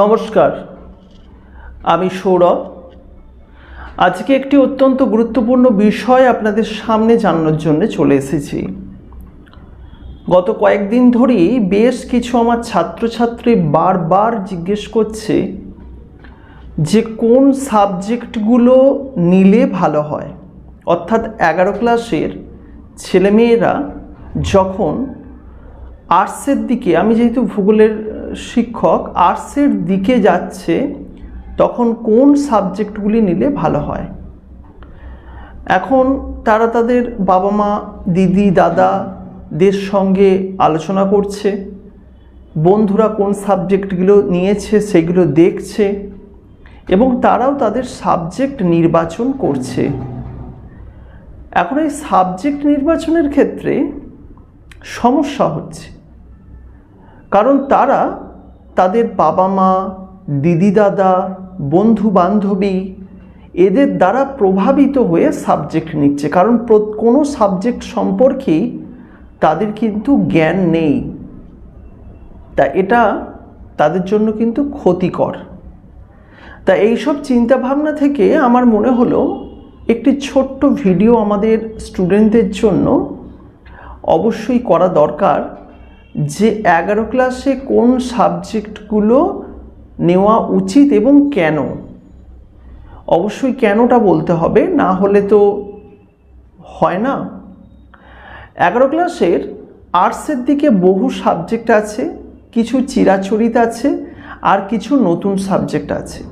নমস্কার, আমি সৌরভ। আজকে একটি অত্যন্ত গুরুত্বপূর্ণ বিষয় আপনাদের সামনে জানানোর জন্য চলে এসেছি। গত কয়েকদিন ধরেই বেশ কিছু আমার ছাত্রছাত্রী বারবার জিজ্ঞেস করছে যে কোন সাবজেক্টগুলো নিলে ভালো হয়। অর্থাৎ এগারো ক্লাসের ছেলেমেয়েরা যখন আর্টসের দিকে, আমি যেহেতু ভূগোলের শিক্ষক আর্টসের দিকে যাচ্ছে, তখন কোন সাবজেক্টগুলি নিলে ভালো হয়? এখন তারা তাদের বাবা মা, দিদি দাদাদের সঙ্গে আলোচনা করছে, বন্ধুরা কোন সাবজেক্টগুলো নিয়েছে, সেগুলো দেখছে, এবং তারাও তাদের সাবজেক্ট নির্বাচন করছে। এখন এই সাবজেক্ট নির্বাচনের ক্ষেত্রে সমস্যা হচ্ছে। কারণ তারা তাদের বাবা মা দিদি দাদা বন্ধু বান্ধবী এদের দ্বারা প্রভাবিত হয়ে সাবজেক্ট নিচ্ছে। কারণ কোনো সাবজেক্ট সম্পর্কেই তাদের কিন্তু জ্ঞান নেই। তা এটা তাদের জন্য কিন্তু ক্ষতিকর। তা এইসব চিন্তাভাবনা থেকে আমার মনে হলো, একটি ছোট্ট ভিডিও আমাদের স্টুডেন্টদের জন্য অবশ্যই করা দরকার। যে এগারো ক্লাসে কোন সাবজেক্টগুলো নেওয়া উচিত এবং কেন? অবশ্যই কেনটা বলতে হবে, না হলে তো হয় না। এগারো ক্লাসের আর্টসের দিকে বহু সাবজেক্ট আছে, কিছু চিরাচরিত আছে, আর কিছু নতুন সাবজেক্ট আছে।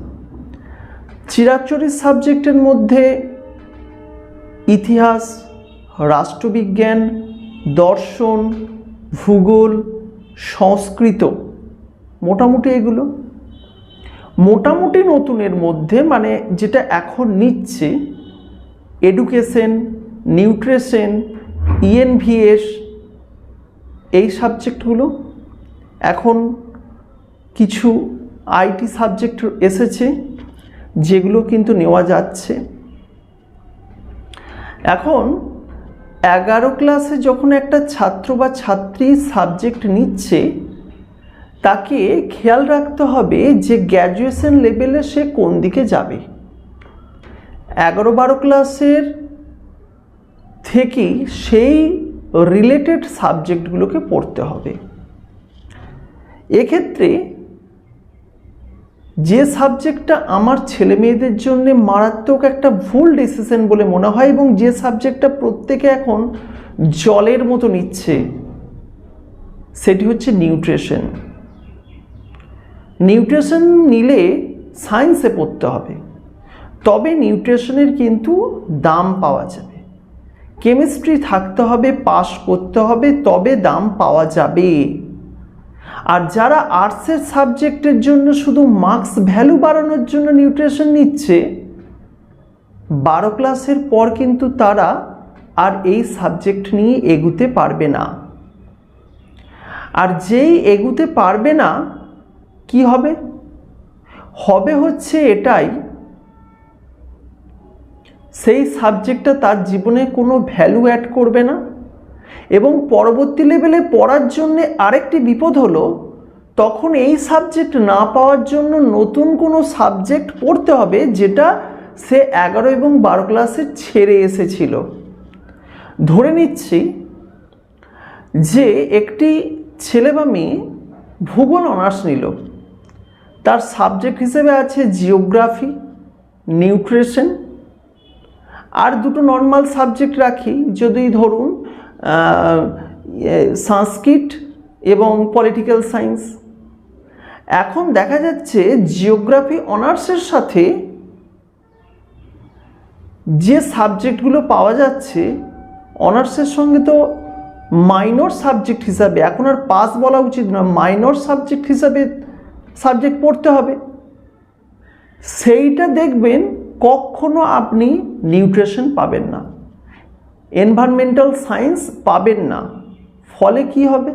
চিরাচরিত সাবজেক্টের মধ্যে ইতিহাস, রাষ্ট্রবিজ্ঞান, দর্শন ভূগোল, সংস্কৃত, মোটামুটি এগুলো। মোটামুটি নতুনের মধ্যে মানে যেটা এখন নিচ্ছে এডুকেশন নিউট্রিশন ইএনভিএস এই সাবজেক্টগুলো এখন কিছু আইটি সাবজেক্ট এসেছে, যেগুলো কিন্তু নেওয়া যাচ্ছে। এখন এগারো ক্লাসে যখন একটা ছাত্র বা ছাত্রী সাবজেক্ট নিচ্ছে, তাকে খেয়াল রাখতে হবে যে গ্র্যাজুয়েশন লেভেলে সে কোন দিকে যাবে। এগারো বারো ক্লাসের থেকেই সেই রিলেটেড সাবজেক্টগুলোকে পড়তে হবে। এক্ষেত্রে যে সাবজেক্টটা আমার ছেলে মেয়েদের জন্য মারাত্মক একটা ভুল ডিসিশন বলে মনে হয় এবং যে সাবজেক্টটা প্রত্যেকে এখন জলের মতো নিচ্ছে, সেটি হচ্ছে নিউট্রিশন নিউট্রিশন নিলে সায়েন্সে পড়তে হবে, তবে নিউট্রিশনের কিন্তু দাম পাওয়া যাবে। কেমিস্ট্রি থাকতে হবে পাস করতে হবে, তবে দাম পাওয়া যাবে। আর যারা আর্টসের সাবজেক্টের জন্য শুধু মার্কস ভ্যালু বাড়ানোর জন্য নিউট্রিশন নিচ্ছে, বারো ক্লাসের পর কিন্তু তারা আর এই সাবজেক্ট নিয়ে এগুতে পারবে না। আর যেই এগুতে পারবে না, কি হবে? হবে হচ্ছে এটাই, সেই সাবজেক্টটা তার জীবনে কোনো ভ্যালু অ্যাড করবে না। এবং পরবর্তী লেভেলে পড়ার জন্য আরেকটি বিপদ হলো, তখন এই সাবজেক্ট না পাওয়ার জন্য নতুন কোনো সাবজেক্ট পড়তে হবে যেটা সে এগারো এবং বারো ক্লাসে ছেড়ে এসেছিল। ধরে নিচ্ছি যে একটি ছেলে বা মেয়ে ভূগোল অনার্স নিল। তার সাবজেক্ট হিসেবে আছে জিওগ্রাফি নিউট্রিশন আর দুটো নর্মাল সাবজেক্ট রাখি। যদি ধরুন সংস্কৃত এবং পলিটিক্যাল সায়েন্স এখন দেখা যাচ্ছে জিওগ্রাফি অনার্সের সাথে যে সাবজেক্টগুলো পাওয়া যাচ্ছে অনার্সের সঙ্গে তো মাইনর সাবজেক্ট হিসাবে, এখন আর পাস বলা উচিত না মাইনর সাবজেক্ট হিসাবে সাবজেক্ট পড়তে হবে। সেইটা দেখবেন কখনো আপনি নিউট্রিশন পাবেন না। এনভায়রনমেন্টাল সায়েন্স পাবেন না। ফলে কি হবে?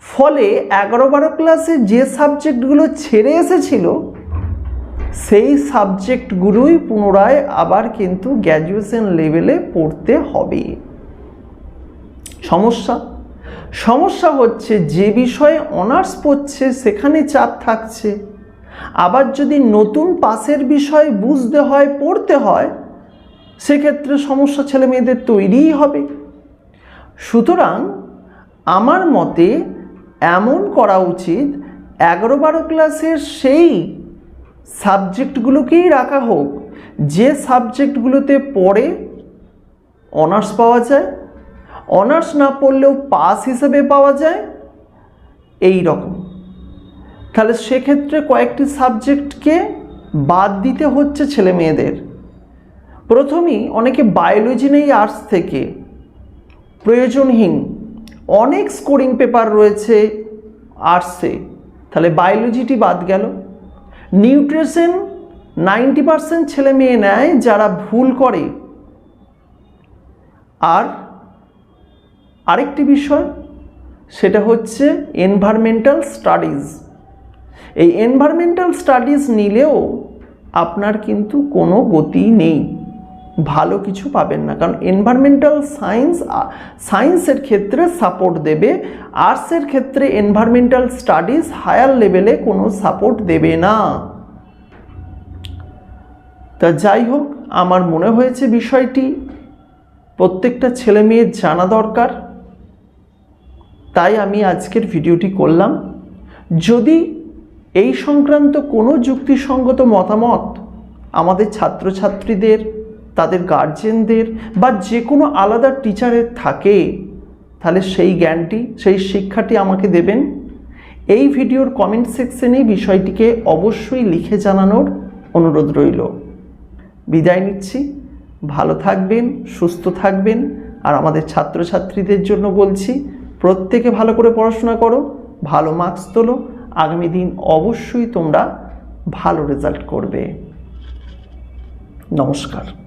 ফলে এগারো বারো ক্লাসে যে সাবজেক্টগুলো ছেড়ে এসেছিল, সেই সাবজেক্টগুলোই পুনরায় আবার কিন্তু গ্র্যাজুয়েশন লেভেলে পড়তে হবে। সমস্যা? সমস্যা হচ্ছে যে বিষয়ে অনার্স পড়ছে, সেখানে চাপ থাকছে। আবার যদি নতুন পাসের বিষয় বুঝতে হয়, পড়তে হয় সেক্ষেত্রে সমস্যা ছেলে মেয়েদের তৈরিই হবে। সুতরাং আমার মতে এমন করা উচিত, এগারো বারো ক্লাসের সেই সাবজেক্টগুলোকেই রাখা হোক, যে সাবজেক্টগুলোতে পড়ে অনার্স পাওয়া যায়, অনার্স না পড়লেও পাস হিসেবে পাওয়া যায়, এই রকম। তাহলে সেক্ষেত্রে কয়েকটি সাবজেক্টকে বাদ দিতে হচ্ছে ছেলে মেয়েদের। প্রথমেই অনেকে বায়োলজি নেই আর্টস থেকে। প্রয়োজনহীন। অনেক স্কোরিং পেপার রয়েছে আর্টসে তাহলে বায়োলজিটি বাদ গেল। নিউট্রিশন নাইনটি পার্সেন্ট ছেলে মেয়ে নেয় যারা ভুল করে। আর আরেকটি বিষয়, সেটা হচ্ছে এনভায়রমেন্টাল স্টাডিজ এই এনভায়রমেন্টাল স্টাডিজ নিলেও আপনার কিন্তু কোনো গতি নেই। ভালো কিছু পাবেন না। কারণ এনভায়রমেন্টাল সায়েন্স সায়েন্সের ক্ষেত্রে সাপোর্ট দেবে আর্টসের ক্ষেত্রে এনভায়রমেন্টাল স্টাডিজ হায়ার লেভেলে কোনো সাপোর্ট দেবে না। তা যাই হোক, আমার মনে হয়েছে বিষয়টি, প্রত্যেকটা ছেলে মেয়ের জানা দরকার। তাই আমি আজকের ভিডিওটি করলাম। যদি এই সংক্রান্ত কোনো যুক্তিসঙ্গত মতামত আমাদের ছাত্রছাত্রীদের তাদের গার্জেনদের বা যে কোনো আলাদা টিচারের থাকে, তাহলে সেই জ্ঞানটি, সেই শিক্ষাটি আমাকে দেবেন। এই ভিডিওর কমেন্ট সেকশনে বিষয়টিকে অবশ্যই লিখে জানানোর অনুরোধ রইল। বিদায় নিচ্ছি। ভালো থাকবেন, সুস্থ থাকবেন। আর আমাদের ছাত্রছাত্রীদের জন্য বলছি, প্রত্যেকে ভালো করে পড়াশোনা করো, ভালো মার্কস তোলো। আগামী দিন অবশ্যই তোমরা ভালো রেজাল্ট করবে। নমস্কার।